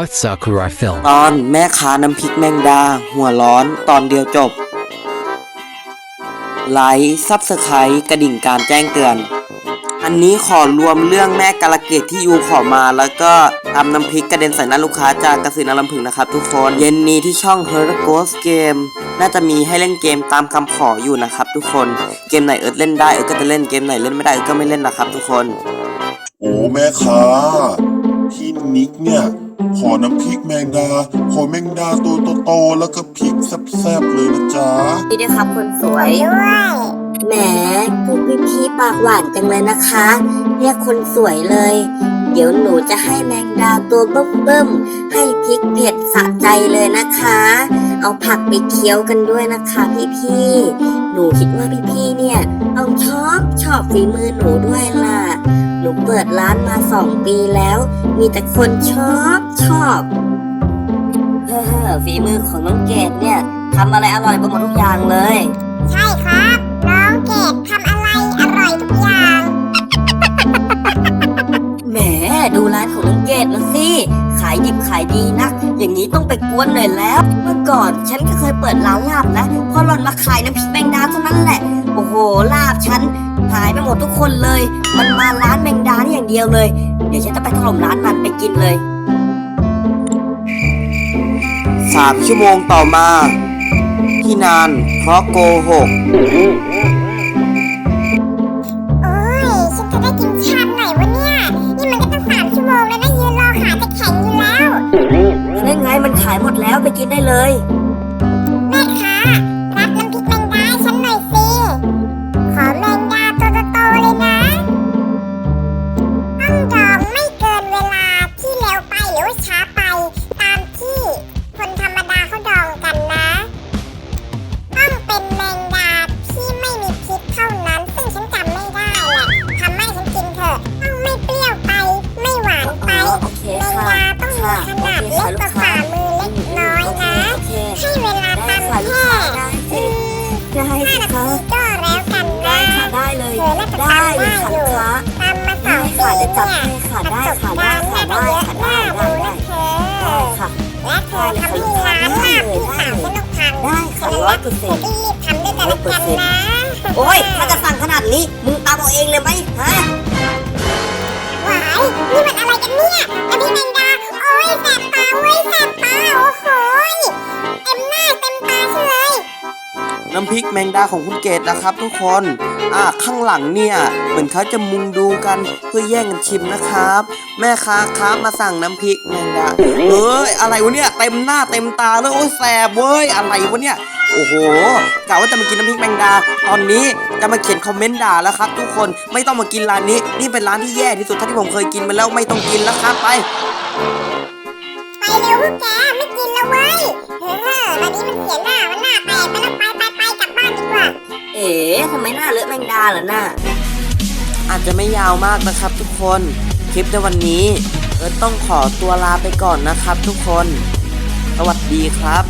Art Sakurai Film. ตอนแม่ค้าน้ำพริกแมงดา หัวร้อนตอนเดียวจบ ไลค์ซับสไครต์กระดิ่งการแจ้งเตือน อันนี้ขอรวมเรื่องแม่กาลเกตที่ยูขอมาแล้วก็ทำน้ำพริกกระเด็นใส่หน้าลูกค้าจากกระสือนาลำพึงนะครับทุกคน เย็นนี้ที่ช่อง h e r g h o s t Game น่าจะมีให้เล่นเกมตามคำขออยู่นะครับทุกคน เกมไหนเอิร์ธเล่นได้เอิร์ธก็จะเล่นเกมไหนเล่นไม่ได้เอิร์ธก็ไม่เล่นนะครับทุกคน โอ้แม่ค้าพี่นิกเนี่ยข อน้ำพริกแมงดา ขอแมงดาตัวโตๆแล้วก็พริกแซ่บๆเลยนะจ๊ะพี่ด้วยครับคนสวยแหมพวกพี่ๆปากหวานจังเลยนะคะ เรียกคนสวยเลย เดี๋ยวหนูจะให้แมงดาตัวเบิ่มๆ ให้พริกเผ็ดสะใจเลยนะคะ เอาผักไปเคี้ยวกันด้วยนะคะพี่ๆหนูคิดว่าพี่ๆเนี่ยต้องชอบชอบฝีมือหนูด้วยล่ะ หนูเปิดร้านมาสองปีแล้ว มีแต่คนชอบชอบเฮ้อฝีมือของน้องเกดเนี่ยทำอะไรอร่อยไปหมดทุกอย่างเลย ใช่ครับ น้องเกดทำอะไรอร่อยทุกอย่าง แหมดูร้านของน้องเกดนะสิ ขายดิบขายดีนัก อย่างนี้ต้องไปกวนหน่อยแล้ว เมื่อก่อนฉันก็เคยเปิดร้านลาบนะพอหล่อนมาขายน้ำพริกแมงดาเท่านั้นแหละ โอ้โหลาบฉันหายไปหมดทุกคนเลย มันมาร้านแมงดานี่อย่างเดียวเลย เดี๋ยวฉันจะไปถล่มร้านมันไปกินเลยสามชั่วโมงต่อมา พี่นานเพราะโกหก กินได้เลย แม่ค้ารับน้ำพริกแมงดาให้ฉันหน่อยสิ ขอแมงดาตัวโตๆเลยนะ ต้องดองไม่เกินเวลาที่เร็วไปหรือว่าช้าไป ตามที่คนธรรมดาเขาดองกันนะ ต้องเป็นแมงดาที่ไม่มีพิษเท่านั้น ซึ่งฉันจำไม่ได้แหละทำให้ฉันกินเถอะ ต้องไม่เปรี้ยวไป ไม่หวานไป โอเคแมงค่ะดาต้องมีค่ะขนาดโอเคเล็ค่ะกกว่าฝ่า นาคะทีก็แล้วกันนะได้ค่ะได้เลยเธอน่าจะได้ทำเลได้ยค่ะอยู่ลูกค้าทำมาสได้องค่ะปีเดี๋ยวจับเนี่ยให้ค่ะประได้สบค่ะกาได้รณ์ค่ะน่าได้จะเยอะค่ะน่าได้ดูได้นะเธอได้ค่ะและเธอทำให้ร้านลาบที่สามสนุกพังได้ค่ะฉะร้นั้อนยเปอร์เซ็นต์รีบทำด้วยกันละกันนะ โอ้ยถ้าจะสั่งขนาดนี้มึงตามเอาเองเลยไหมฮะ น้ำพริกแมงดาของคุณเกดนะครับทุกคนอ่าข้างหลังเนี่ยเหมือนเขาจะมุงดูกันเพื่อแย่งกันชิมนะครับ แม่ค้าครับมาสั่งน้ำพริกแมงดาเฮ้ยอะไรวะเนี่ยเต็มหน้าเต็มตาเลยโอ้ยแสบเว้ยอะไรวะเนี่ยโอ้โหกะว่าจะมากินน้ำพริกแมงดา ตอนนี้จะมาเขียนคอมเมนต์ด่าแล้วครับ ทุกคนไม่ต้องมากินร้านนี้ นี่เป็นร้านที่แย่ที่สุดเท่าที่ผมเคยกินมาแล้วไม่ต้องกินแล้วครับไปไปเร็วพวกแกไม่กินแล้วเว้ยเฮ้อวันนี้มันเสียหน้ามัน อ๋ทำไมหน้าเลอะแมงดาเหรอน่ะอาจจะไม่ยาวมากนะครับ ทุกคนคลิปในวันนี้เอิร์ธต้องขอตัวลาไปก่อนนะครับ ทุกคน สวัสดีครับ